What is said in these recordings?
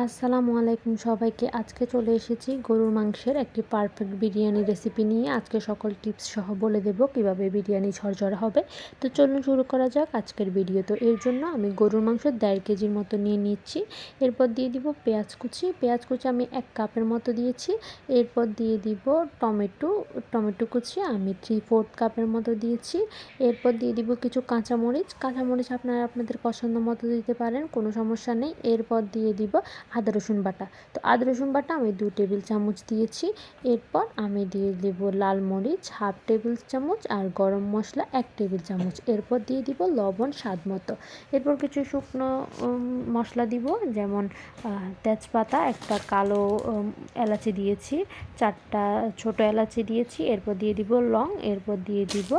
আসসালামু আলাইকুম সবাইকে। আজকে চলে এসেছি গরুর মাংসের একটি পারফেক্ট বিরিয়ানি রেসিপি নিয়ে। আজকে সকল টিপস সহ বলে দেব কীভাবে বিরিয়ানি ঝরঝরা হবে। তো চলুন শুরু করা যাক আজকের ভিডিও তো। এর জন্য আমি গরুর মাংস দেড় কেজির মতো নিয়ে নিচ্ছি। এরপর দিয়ে দিব পেঁয়াজ কুচি। পেঁয়াজ কুচি আমি এক কাপের মতো দিয়েছি। এরপর দিয়ে দিব টমেটো। টমেটো কুচি আমি থ্রি ফোর্থ কাপের মতো দিয়েছি। এরপর দিয়ে দিব কিছু কাঁচামরিচ। কাঁচামরিচ আপনারা আপনাদের পছন্দ মতো দিতে পারেন, কোনো সমস্যা নেই। এরপর দিয়ে দিব আদা, রসুন বাটা। তো আদা, রসুন বাটা আমি দু টেবিল চামচ দিয়েছি। এরপর আমি দিয়ে দেব লাল মরিচ, হাফ টেবিল চামচ আর গরম মশলা এক টেবিল চামচ। এরপর দিয়ে দিব লবণ স্বাদ মতো। এরপর কিছু শুকনো মশলা দিব, যেমন তেজপাতা, একটা কালো এলাচি দিয়েছি, চারটা ছোট এলাচি দিয়েছি। এরপর দিয়ে দিব লং, এরপর দিয়ে দিব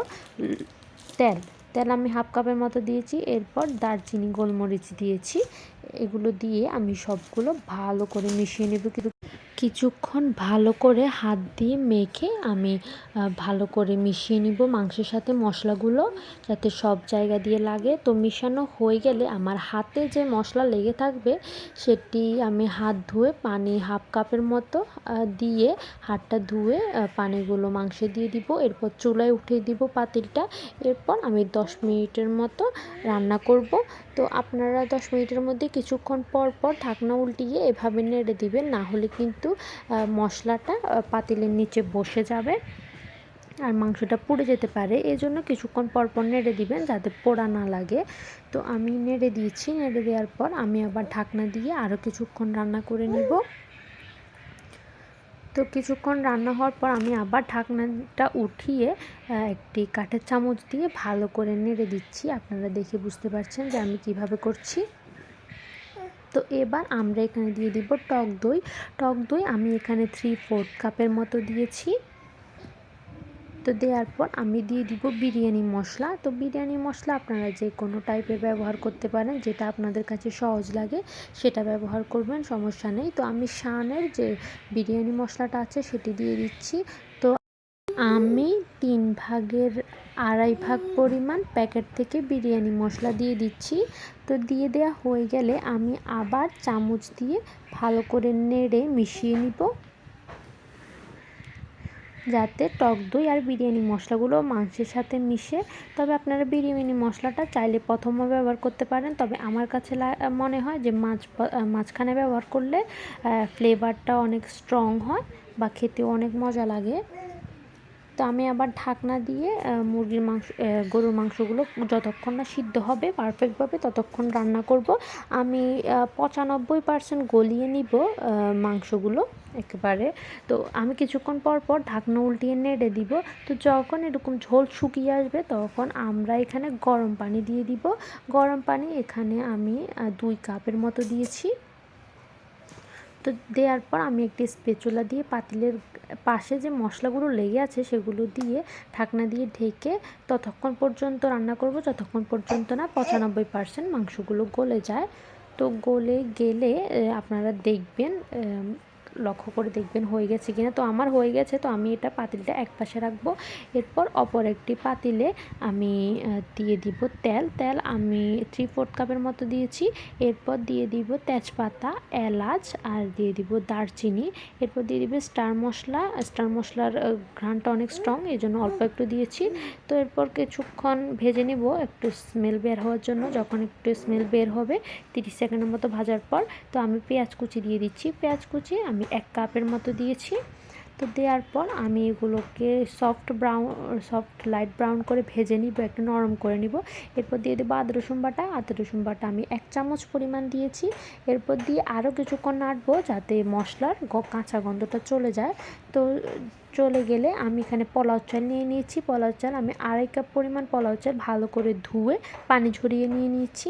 তেল। তেল আমি হাফ কাপের মতো দিয়েছি। এরপর দারচিনি, গোলমরিচ দিয়েছি। এগুলো দিয়ে আমি সবগুলো ভালো করে মিশিয়ে নেব। কিন্তু কিছুক্ষণ ভালো করে হাত দিয়ে মেখে আমি ভালো করে মিশিয়ে নিব মাংসের সাথে মশলাগুলো যাতে সব জায়গা দিয়ে লাগে। তো মিশানো হয়ে গেলে আমার হাতে যে মশলা লেগে থাকবে সেটি আমি হাত ধুয়ে পানি হাফ কাপের মতো দিয়ে হাতটা ধুয়ে পানিগুলো মাংসে দিয়ে দিব। এরপর চুলায় উঠিয়ে দিব পাতিলটা। এরপর আমি দশ মিনিটের মতো রান্না করব। তো আপনারা দশ মিনিটের মধ্যে কিছুক্ষণ পর পর ঢাকনা উল্টিয়ে এভাবে নেড়ে দিবেন। না হলে কিন্তু মশলাটা পাতিলের নিচে বসে যাবে আর মাংসটা পুড়ে যেতে পারে। এই জন্য কিছুক্ষণ পর পর নেড়ে দিবেন যাতে পোড়া না লাগে। তো আমি নেড়ে দিয়েছি। নেড়ে দেওয়ার পর আমি আবার ঢাকনা দিয়ে আরও কিছুক্ষণ রান্না করে নিব। তো কিছুক্ষণ রান্না হওয়ার পর আমি আবার ঢাকনাটা উঠিয়ে একটি কাঠের চামচ দিয়ে ভালো করে নেড়ে দিচ্ছি। আপনারা দেখে বুঝতে পারছেন যে আমি কীভাবে করছি। তো এবার আমরা এখানে দিয়ে দিব টক দই। টক দই আমি এখানে থ্রি ফোর্থ কাপের মতো দিয়েছি। তো দেওয়ার পর আমি দিয়ে দিব বিরিয়ানি মশলা। তো বিরিয়ানি মশলা আপনারা যে কোনো টাইপের ব্যবহার করতে পারেন, যেটা আপনাদের কাছে সহজ লাগে, সেটা ব্যবহার করবেন, সমস্যা নেই। তো আমি শানের যে বিরিয়ানি মশলাটা আছে, সেটি দিয়ে দিচ্ছি। তো আমি তিন ভাগের আড়াই ভাগ পরিমাণ প্যাকেট থেকে বিরিয়ানি মশলা দিয়ে দিচ্ছি। তো দিয়ে দেওয়া হয়ে গেলে আমি আবার চামচ দিয়ে ভালো করে নেড়ে মিশিয়ে নিব। যাতে টক দই আর বিরিয়ানি মশলাগুলো মাংসের সাথে মিশে। তবে আপনারা বিরিয়ানি মশলাটা চাইলে প্রথমও ব্যবহার করতে পারেন। তবে আমার কাছে মনে হয় যে মাছ, মাঝখানে ব্যবহার করলে ফ্লেভারটা অনেক স্ট্রং হয় বা খেতেও অনেক মজা লাগে। তো আমি আবার ঢাকনা দিয়ে মুরগির মাংস গরুর মাংসগুলো যতক্ষণ না সিদ্ধ হবে পারফেক্টভাবে ততক্ষণ রান্না করব। আমি পঁচানব্বই পার্সেন্ট গলিয়ে নিব মাংসগুলো একেবারে। তো আমি কিছুক্ষণ পর পর ঢাকনা উল্টিয়ে নেড়ে দিব। তো যখন এরকম ঝোল শুকিয়ে আসবে, তখন আমরা এখানে গরম পানি দিয়ে দিব। গরম পানি এখানে আমি দুই কাপের মতো দিয়েছি। তো দেওয়ার পর আমি একটি স্পেচুলা দিয়ে পাতিলের পাশে যে মশলাগুলো লেগে আছে সেগুলো দিয়ে ঢাকনা দিয়ে ঢেকে ততক্ষণ পর্যন্ত রান্না করব। যতক্ষণ পর্যন্ত না পঁচানব্বই পার্সেন্ট মাংসগুলো গলে যায়। তো গলে গেলে আপনারা দেখবেন লক্ষ্য করে দেখবেন হয়ে গেছে কিনা। তো আমার হয়ে গেছে, তো আমি এটা পাতিলটা এক পাশে রাখব। এরপর অপর একটি পাতিলে আমি দিয়ে দিব তেল। তেল আমি থ্রি ফোর্থ কাপের মতো দিয়েছি। এরপর দিয়ে দিব তেজপাতা, এলাচ আর দিয়ে দিব দারচিনি। এরপর দিয়ে দিবে স্টার মশলা। স্টার মশলার ঘ্রানটা অনেক স্ট্রং এই জন্য অল্প একটু দিয়েছি। তো এরপর কিছুক্ষণ ভেজে নেব, একটু স্মেল বের হওয়ার জন্য। যখন একটু স্মেল বের হবে, তিরিশ সেকেন্ডের মতো ভাজার পর, তো আমি পেঁয়াজ কুচি দিয়ে দিচ্ছি। পেঁয়াজ কুচি আমি আমি এক কাপের মতো দিয়েছি। তো দেওয়ার পর আমি এগুলোকে soft brown soft light brown করে ভেজে নিব, একটু নরম করে নিব। এরপর দিয়ে দেবো আদা, রসুন বাটা। আদা, রসুন বাটা আমি এক চামচ পরিমাণ দিয়েছি। এরপর দিয়ে আরও কিছুক্ষণ নাড়বো যাতে মশলার কাঁচা গন্ধটা চলে যায়। তো চলে গেলে আমি এখানে পোলাও চাল নিয়ে নিয়েছি। পোলাও চাল আমি আড়াই কাপ পরিমাণ পোলাও চাল ভালো করে ধুয়ে পানি ঝরিয়ে নিয়ে নিয়েছি।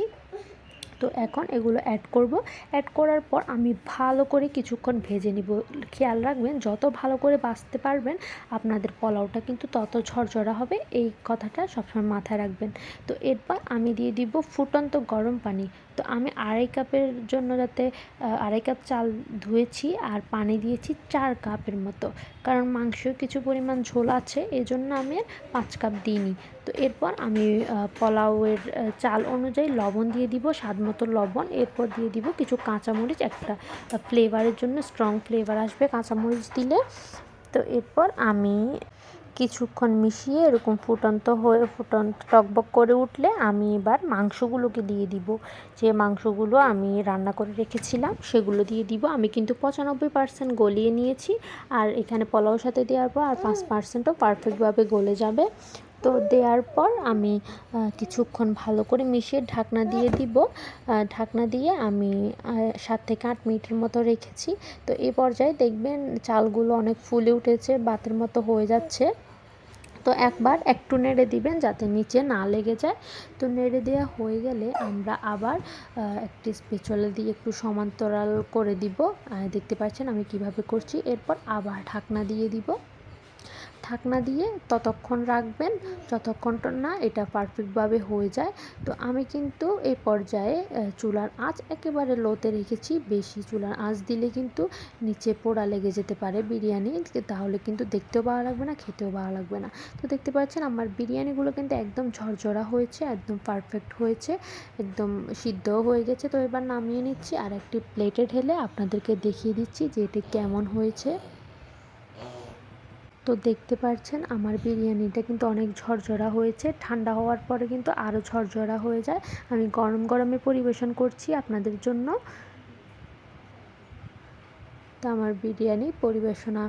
তো এখন এগুলো অ্যাড করব। অ্যাড করার পর আমি ভালো করে কিছুক্ষণ ভেজে নিব। খেয়াল রাখবেন, যত ভালো করে বাঁচতে পারবেন, আপনাদের পোলাওটা কিন্তু তত ঝরঝরা হবে। এই কথাটা সবসময় মাথায় রাখবেন। তো এরপর আমি দিয়ে দিব ফুটন্ত গরম পানি। তো আমি আড়াই কাপের জন্য যাতে আড়াই কাপ চাল ধুয়েছি আর পানি দিয়েছি চার কাপের মতো। কারণ মাংস কিছু পরিমাণ ঝোল আছে, এজন্য আমি পাঁচ কাপ দিইনি। তো এরপর আমি পোলাওয়ের চাল অনুযায়ী লবণ দিয়ে দিব স্বাদ মতো লবণ, এরপর দিয়ে দিব কিছু কাঁচামরিচ, একটা ফ্লেভারের জন্য স্ট্রং ফ্লেভার আসবে কাঁচামরিচ দিলে। তো এরপর আমি কিছুক্ষণ মিশিয়ে এরকম ফুটন্ত হয়ে ফুটন টকবক করে উঠলে আমি এবার মাংসগুলোকে দিয়ে দিব। যে মাংসগুলো আমি রান্না করে রেখেছিলাম, সেগুলো দিয়ে দিব। আমি কিন্তু পঁচানব্বই পার্সেন্ট গলিয়ে নিয়েছি, আর এখানে পোলাওর সাথে দেওয়ার পর আর পাঁচ পার্সেন্টও পারফেক্টভাবে গলে যাবে। তো দেওয়ার পর আমি কিছুক্ষণ ভালো করে মিশিয়ে ঢাকনা দিয়ে দিব। ঢাকনা দিয়ে আমি সাত থেকে আট মিনিটের মতো রেখেছি। তো এ পর্যায়ে দেখবেন চালগুলো অনেক ফুলে উঠেছে, বাতের মতো হয়ে যাচ্ছে। তো একবার একটু নেড়ে দিবেন যাতে নিচে না লেগে যায়। তো নেড়ে দেওয়া হয়ে গেলে আমরা আবার একটি স্পেচলে দিয়ে একটু সমান্তরাল করে দিব। দেখতে পাচ্ছেন আমি কীভাবে করছি। এরপর আবার ঢাকনা দিয়ে দিব। ঢাকনা দিয়ে ততক্ষণ রাখবেন, যতক্ষণ না এটা পারফেক্টভাবে হয়ে যায়। তো আমি কিন্তু এই পর্যায়ে চুলার আঁচ একেবারে লোতে রেখেছি। বেশি চুলার আঁচ দিলে কিন্তু নিচে পোড়া লেগে যেতে পারে বিরিয়ানি। তাহলে কিন্তু দেখতেও ভালো লাগবে না, খেতেও ভালো লাগবে না। তো দেখতে পাচ্ছেন আমার বিরিয়ানিগুলো কিন্তু একদম ঝরঝরা হয়েছে, একদম পারফেক্ট হয়েছে, একদম সিদ্ধও হয়ে গেছে। তো এবার নামিয়ে নিচ্ছি আর একটি প্লেটে ঢেলে আপনাদেরকে দেখিয়ে দিচ্ছি যে এটি কেমন হয়েছে। তো দেখতে পাচ্ছেন আমার বিরিয়ানিটা কিন্তু অনেক ঝরঝরা হয়েছে। ঠান্ডা হওয়ার পরে কিন্তু আরও ঝরঝরা হয়ে যায়। আমি গরম গরমে পরিবেশন করছি আপনাদের জন্য। তো আমার বিরিয়ানি পরিবেশনা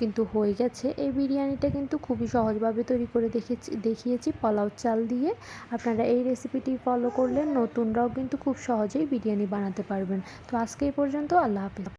কিন্তু হয়ে গেছে। এই বিরিয়ানিটা কিন্তু খুবই সহজভাবে তৈরি করে দেখেছি দেখিয়েছি পোলাও চাল দিয়ে। আপনারা এই রেসিপিটি ফলো করলে নতুনরাও কিন্তু খুব সহজেই বিরিয়ানি বানাতে পারবেন। তো আজকে এই পর্যন্ত আল্লাহ হাফিজ।